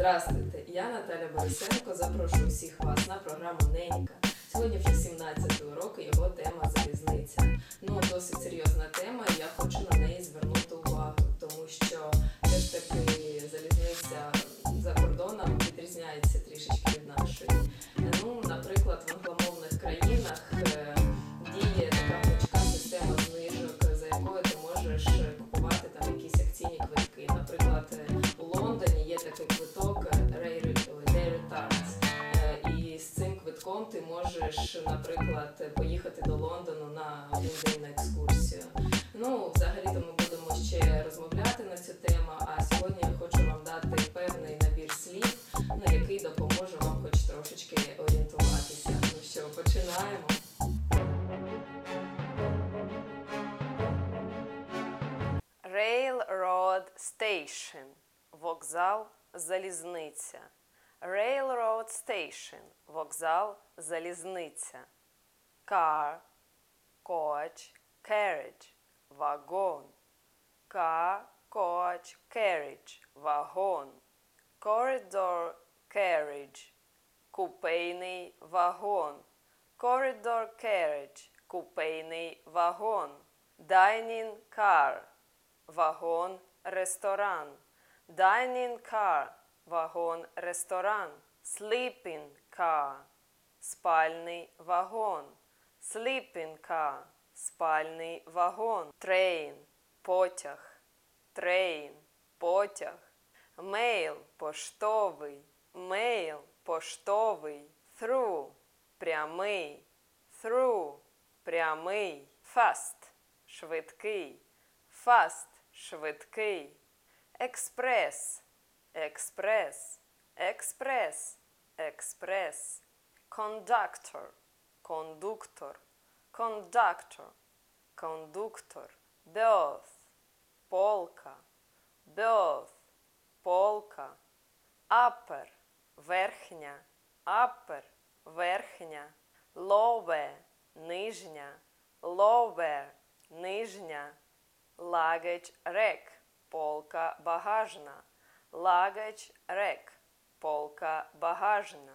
Здравствуйте, я Наталя Борисенко. Запрошую всіх вас на програму Ненька. Сьогодні вже 17 урок і його тема залізниця. Ну, досить серйозна тема, і я хочу на неї звернути увагу, тому що все ж таки залізниця за кордоном відрізняється трішечки від нашої. Ну, наприклад, в англомовних країнах можеш, наприклад, поїхати до Лондону на один день на екскурсію. Ну, взагалі-то ми будемо ще розмовляти на цю тему. А сьогодні я хочу вам дати певний набір слів, ну, який допоможе вам хоч трошечки орієнтуватися. Ну що, починаємо. Railroad Station – вокзал, залізниця. Railroad Station – вокзал, залізниця. Car – coach, carriage – вагон. Car, coach, carriage – вагон. Corridor carriage – купейний вагон. Corridor carriage – купейний вагон. Dining car – вагон, ресторан. Dining car – вагон, ресторан. Sleeping car – спальний вагон. Sleeping car – спальний вагон. Train – потяг. Train – потяг. Mail – поштовий. Mail – поштовий. Through – прямий. Through – прямий. Fast – швидкий. Fast – швидкий. Експрес – експрес. Експрес – експрес. Кондактор – кондуктор. Кондактор – кондуктор. Birth – полка. Birth – полка. Upper – верхня. Upper – верхня. Lower – нижня. Lower – нижня. Luggage rack – полка багажна. Luggage rack – полка багажна.